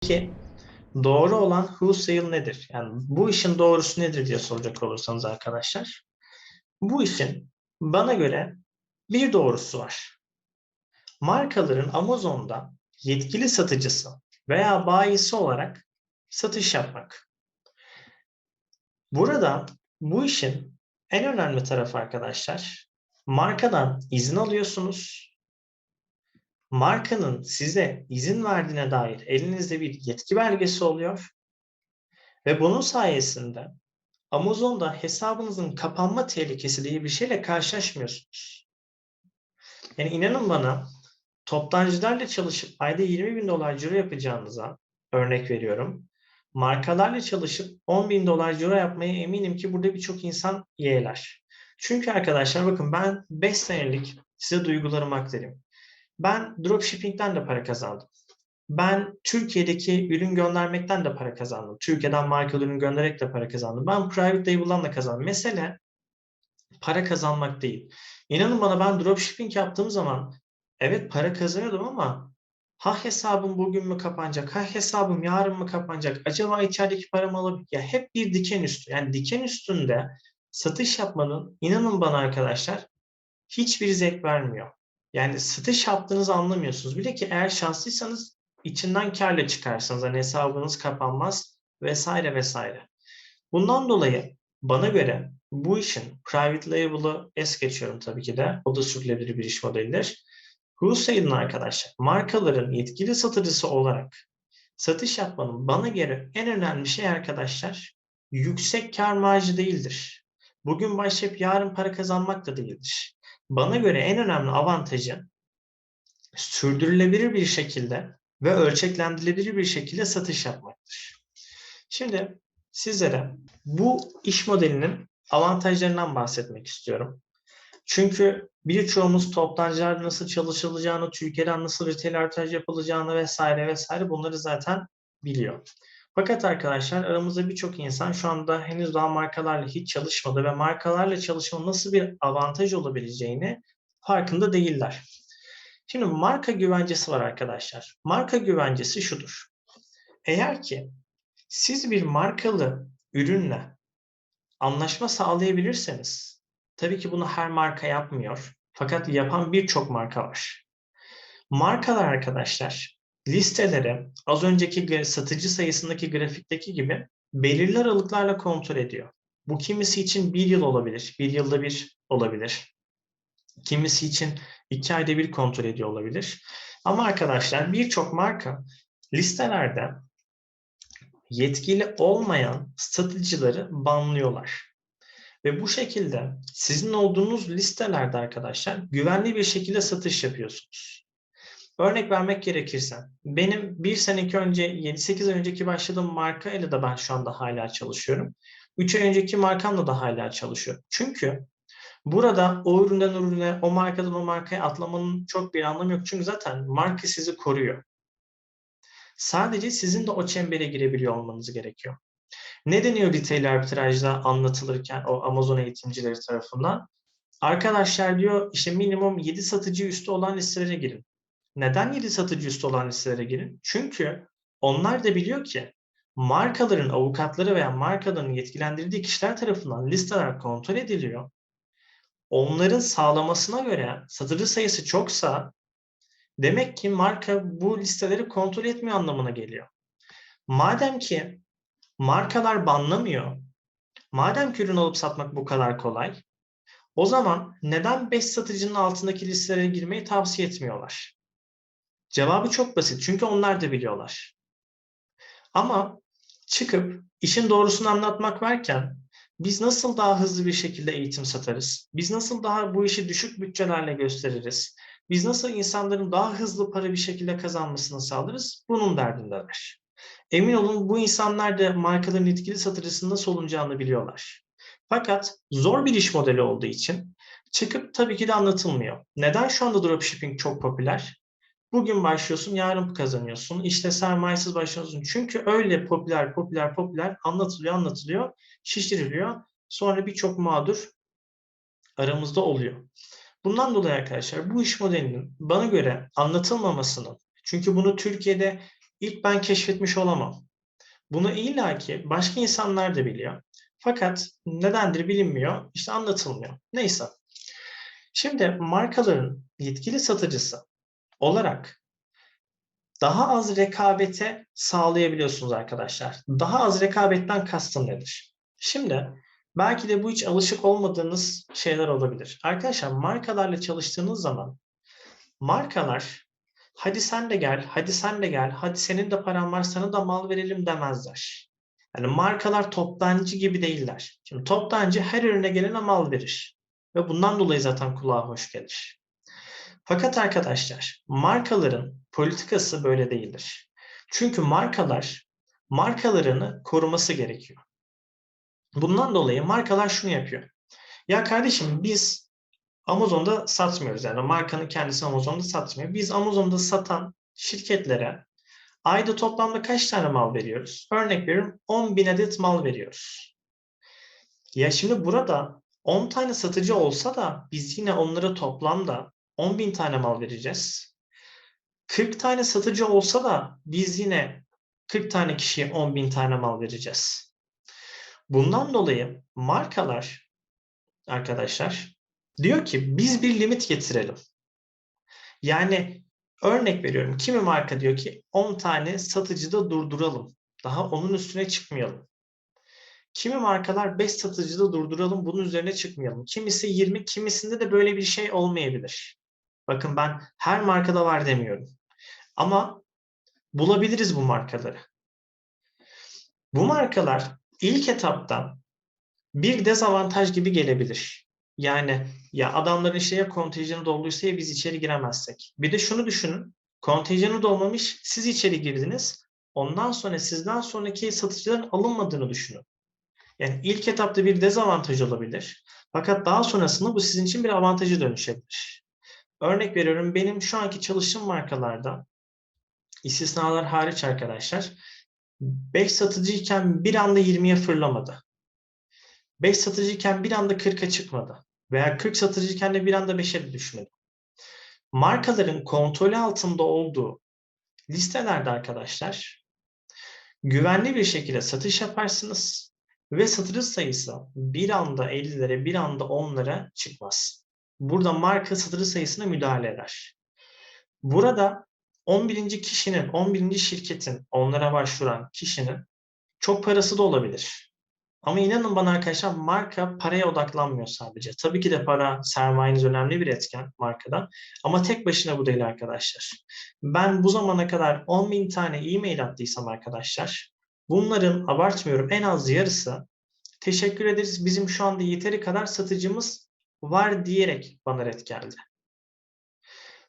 Peki doğru olan wholesale nedir? Yani bu işin doğrusu nedir diye soracak olursanız arkadaşlar. Bu işin bana göre bir doğrusu var. Markaların Amazon'da yetkili satıcısı veya bayisi olarak satış yapmak. Burada bu işin en önemli tarafı arkadaşlar, markadan izin alıyorsunuz. Markanın size izin verdiğine dair elinizde bir yetki belgesi oluyor. Ve bunun sayesinde Amazon'da hesabınızın kapanma tehlikesi diye bir şeyle karşılaşmıyorsunuz. Yani inanın bana toptancılarla çalışıp ayda 20 bin dolar ciro yapacağınıza örnek veriyorum. Markalarla çalışıp 10 bin dolar ciro yapmaya eminim ki burada birçok insan yeğler. Çünkü arkadaşlar bakın ben 5 senelik size duygularımı aktarayım. Ben dropshipping'den de para kazandım. Ben Türkiye'deki ürün göndermekten de para kazandım. Türkiye'den marka ürün göndererek de para kazandım. Ben private label'dan da kazandım. Mesele para kazanmak değil. İnanın bana ben dropshipping yaptığım zaman evet para kazanıyordum ama ha hesabım bugün mü kapanacak, ha hesabım yarın mı kapanacak, acaba içerideki paramı alabilir? Ya hep bir diken üstü. Yani diken üstünde satış yapmanın inanın bana arkadaşlar hiçbir zevk vermiyor. Yani satış yaptığınızı anlamıyorsunuz. Bir de ki eğer şanslıysanız içinden karla çıkarsanız hani hesabınız kapanmaz vesaire vesaire. Bundan dolayı bana göre bu işin private label'ı es geçiyorum tabii ki de. O da sürülebilir bir iş modelidir. Wholesale'ın arkadaşlar markaların yetkili satıcısı olarak satış yapmanın bana göre en önemli şey arkadaşlar yüksek kar marjı değildir. Bugün başlayıp yarın para kazanmak da değildir. Bana göre en önemli avantajı sürdürülebilir bir şekilde ve ölçeklendirilebilir bir şekilde satış yapmaktır. Şimdi sizlere bu iş modelinin avantajlarından bahsetmek istiyorum. Çünkü birçoğumuz toptancılar nasıl çalışılacağını, Türkiye'den nasıl retail artırıcı yapılacağını vesaire vesaire bunları zaten biliyor. Fakat arkadaşlar aramızda birçok insan şu anda henüz daha markalarla hiç çalışmadı ve markalarla çalışmanın nasıl bir avantaj olabileceğini farkında değiller. Şimdi marka güvencesi var arkadaşlar. Marka güvencesi şudur. Eğer ki siz bir markalı ürünle anlaşma sağlayabilirseniz, tabii ki bunu her marka yapmıyor. Fakat yapan birçok marka var. Markalar arkadaşlar listeleri az önceki satıcı sayısındaki grafikteki gibi belirli aralıklarla kontrol ediyor. Bu kimisi için bir yıl olabilir, bir yılda bir olabilir. Kimisi için iki ayda bir kontrol ediyor olabilir. Ama arkadaşlar birçok marka listelerde yetkili olmayan satıcıları banlıyorlar. Ve bu şekilde sizin olduğunuz listelerde arkadaşlar güvenli bir şekilde satış yapıyorsunuz. Örnek vermek gerekirse benim bir seneki önce 7-8 ay önceki başladığım marka ile de ben şu anda hala çalışıyorum. 3 ay önceki markamla da hala çalışıyorum. Çünkü burada o üründen ürüne, o markadan o markaya atlamanın çok bir anlamı yok. Çünkü zaten marka sizi koruyor. Sadece sizin de o çembere girebiliyor olmanız gerekiyor. Ne deniyor retail arbitrajda anlatılırken o Amazon eğitimcileri tarafından? Arkadaşlar diyor işte minimum 7 satıcı üstü olan listelere girin. Neden 7 satıcı üstü olan listelere girin? Çünkü onlar da biliyor ki markaların avukatları veya markaların yetkilendirdiği kişiler tarafından listeler kontrol ediliyor. Onların sağlamasına göre satıcı sayısı çoksa demek ki marka bu listeleri kontrol etmiyor anlamına geliyor. Madem ki markalar banlamıyor, madem ki ürün alıp satmak bu kadar kolay, o zaman neden 5 satıcının altındaki listelere girmeyi tavsiye etmiyorlar? Cevabı çok basit. Çünkü onlar da biliyorlar. Ama çıkıp işin doğrusunu anlatmak varken biz nasıl daha hızlı bir şekilde eğitim satarız? Biz nasıl daha bu işi düşük bütçelerle gösteririz? Biz nasıl insanların daha hızlı para bir şekilde kazanmasını sağlarız? Bunun derdindeler. Emin olun bu insanlar da markaların etkili satıcısının nasıl olunacağını biliyorlar. Fakat zor bir iş modeli olduğu için çıkıp tabii ki de anlatılmıyor. Neden şu anda dropshipping çok popüler? Bugün başlıyorsun, yarın kazanıyorsun. İşte sermayesiz başlıyorsun. Çünkü öyle popüler, popüler, popüler anlatılıyor, anlatılıyor, şişiriliyor. Sonra birçok mağdur aramızda oluyor. Bundan dolayı arkadaşlar bu iş modelinin bana göre anlatılmamasının, çünkü bunu Türkiye'de ilk ben keşfetmiş olamam. Bunu illaki başka insanlar da biliyor. Fakat nedendir bilinmiyor, işte anlatılmıyor. Neyse. Şimdi markaların yetkili satıcısı olarak daha az rekabete sağlayabiliyorsunuz arkadaşlar. Daha az rekabetten kastım nedir? Şimdi belki de bu hiç alışık olmadığınız şeyler olabilir. Arkadaşlar markalarla çalıştığınız zaman markalar hadi sen de gel, hadi sen de gel, hadi senin de paran var sana da mal verelim demezler. Yani markalar toptancı gibi değiller. Şimdi toptancı her ürüne gelene mal verir. Ve bundan dolayı zaten kulağa hoş gelir. Fakat arkadaşlar markaların politikası böyle değildir. Çünkü markalar markalarını koruması gerekiyor. Bundan dolayı markalar şunu yapıyor. Ya kardeşim biz Amazon'da satmıyoruz. Yani markanın kendisi Amazon'da satmıyor. Biz Amazon'da satan şirketlere ayda toplamda kaç tane mal veriyoruz? Örnek veriyorum 10 bin adet mal veriyoruz. Ya şimdi burada 10 tane satıcı olsa da biz yine onlara toplamda 10 bin tane mal vereceğiz. 40 tane satıcı olsa da biz yine 40 tane kişiye 10 bin tane mal vereceğiz. Bundan dolayı markalar arkadaşlar diyor ki biz bir limit getirelim. Yani örnek veriyorum kimi marka diyor ki 10 tane satıcıda durduralım. Daha onun üstüne çıkmayalım. Kimi markalar 5 satıcıda durduralım bunun üzerine çıkmayalım. Kimisi 20 kimisinde de böyle bir şey olmayabilir. Bakın ben her markada var demiyorum. Ama bulabiliriz bu markaları. Bu markalar ilk etapta bir dezavantaj gibi gelebilir. Yani ya adamların işte ya kontenjanı dolduysa ya biz içeri giremezsek. Bir de şunu düşünün. Kontenjanı dolmamış, siz içeri girdiniz. Ondan sonra sizden sonraki satıcıların alınmadığını düşünün. Yani ilk etapta bir dezavantaj olabilir. Fakat daha sonrasında bu sizin için bir avantajı dönüşebilir. Örnek veriyorum benim şu anki çalıştığım markalarda istisnalar hariç arkadaşlar 5 satıcıyken bir anda 20'ye fırlamadı. 5 satıcıyken bir anda 40'a çıkmadı. Veya 40 satıcıyken de bir anda 5'e de düşmedi. Markaların kontrolü altında olduğu listelerde arkadaşlar güvenli bir şekilde satış yaparsınız ve satıcı sayısı bir anda 50'lere bir anda 10'lara çıkmaz. Burada marka satıcı sayısına müdahale eder. Burada 11. kişinin, 11. şirketin, onlara başvuran kişinin çok parası da olabilir. Ama inanın bana arkadaşlar marka paraya odaklanmıyor sadece. Tabii ki de para, sermayeniz önemli bir etken markada. Ama tek başına bu değil arkadaşlar. Ben bu zamana kadar 10 bin tane e-mail attıysam arkadaşlar, bunların abartmıyorum en az yarısı teşekkür ederiz bizim şu anda yeteri kadar satıcımız var diyerek bana red geldi.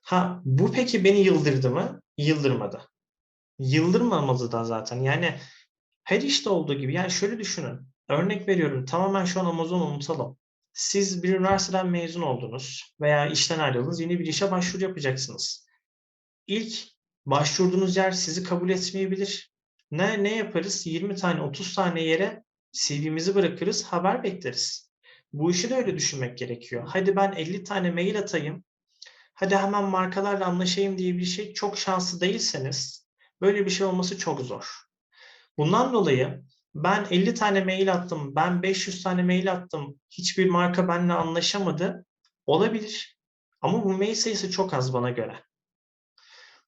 Ha bu peki beni yıldırdı mı? Yıldırmadı. Yıldırmamalı da zaten. Yani her işte olduğu gibi. Yani şöyle düşünün. Örnek veriyorum. Tamamen şu an Amazon unutalım. Siz bir üniversiteden mezun oldunuz veya işten ayrıldınız. Yeni bir işe başvuru yapacaksınız. İlk başvurduğunuz yer sizi kabul etmeyebilir. Ne, ne yaparız? 20 tane 30 tane yere CV'mizi bırakırız, haber bekleriz. Bu işi de öyle düşünmek gerekiyor. Hadi ben 50 tane mail atayım, hadi hemen markalarla anlaşayım diye bir şey çok şanslı değilseniz böyle bir şey olması çok zor. Bundan dolayı ben 50 tane mail attım, ben 500 tane mail attım, hiçbir marka benimle anlaşamadı. Olabilir. Ama bu mail sayısı çok az bana göre.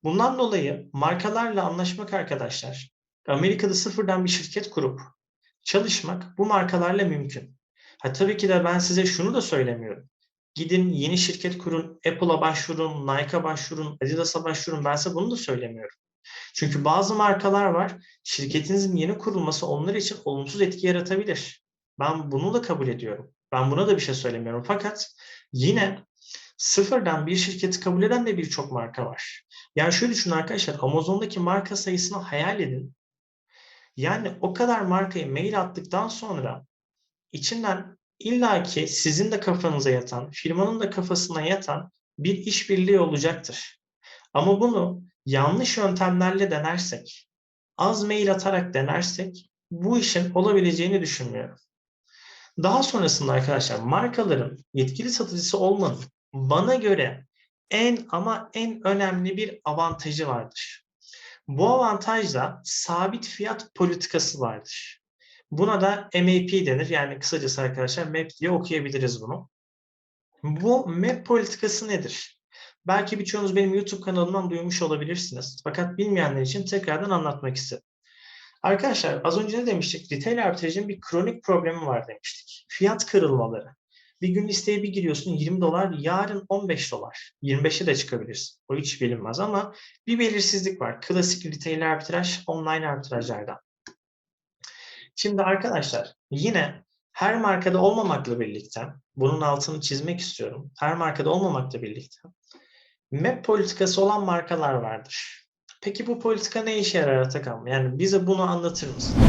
Bundan dolayı markalarla anlaşmak arkadaşlar, Amerika'da sıfırdan bir şirket kurup çalışmak bu markalarla mümkün. Ha, tabii ki de ben size şunu da söylemiyorum. Gidin yeni şirket kurun, Apple'a başvurun, Nike'a başvurun, Adidas'a başvurun. Ben size bunu da söylemiyorum. Çünkü bazı markalar var, şirketinizin yeni kurulması onlar için olumsuz etki yaratabilir. Ben bunu da kabul ediyorum. Ben buna da bir şey söylemiyorum. Fakat yine sıfırdan bir şirketi kabul eden de birçok marka var. Yani şöyle düşünün arkadaşlar, Amazon'daki marka sayısını hayal edin. Yani o kadar markaya mail attıktan sonra içinden illaki sizin de kafanıza yatan, firmanın da kafasına yatan bir işbirliği olacaktır. Ama bunu yanlış yöntemlerle denersek, az mail atarak denersek bu işin olabileceğini düşünmüyorum. Daha sonrasında arkadaşlar markaların yetkili satıcısı olmanın bana göre en ama en önemli bir avantajı vardır. Bu avantajla sabit fiyat politikası vardır. Buna da MAP denir. Yani kısacası arkadaşlar MAP diye okuyabiliriz bunu. Bu MAP politikası nedir? Belki birçoğunuz benim YouTube kanalımdan duymuş olabilirsiniz. Fakat bilmeyenler için tekrardan anlatmak istedim. Arkadaşlar az önce ne demiştik? Retail arbitrajın bir kronik problemi var demiştik. Fiyat kırılmaları. Bir gün listeye bir giriyorsun 20 dolar, yarın 15 dolar. 25'e de çıkabilirsin. O hiç bilinmez ama bir belirsizlik var. Klasik retail arbitraj, online arbitrajlardan. Şimdi arkadaşlar yine her markada olmamakla birlikte, bunun altını çizmek istiyorum. Her markada olmamakla birlikte MEP politikası olan markalar vardır. Peki bu politika ne işe yarar Atakan? Yani bize bunu anlatır mısın?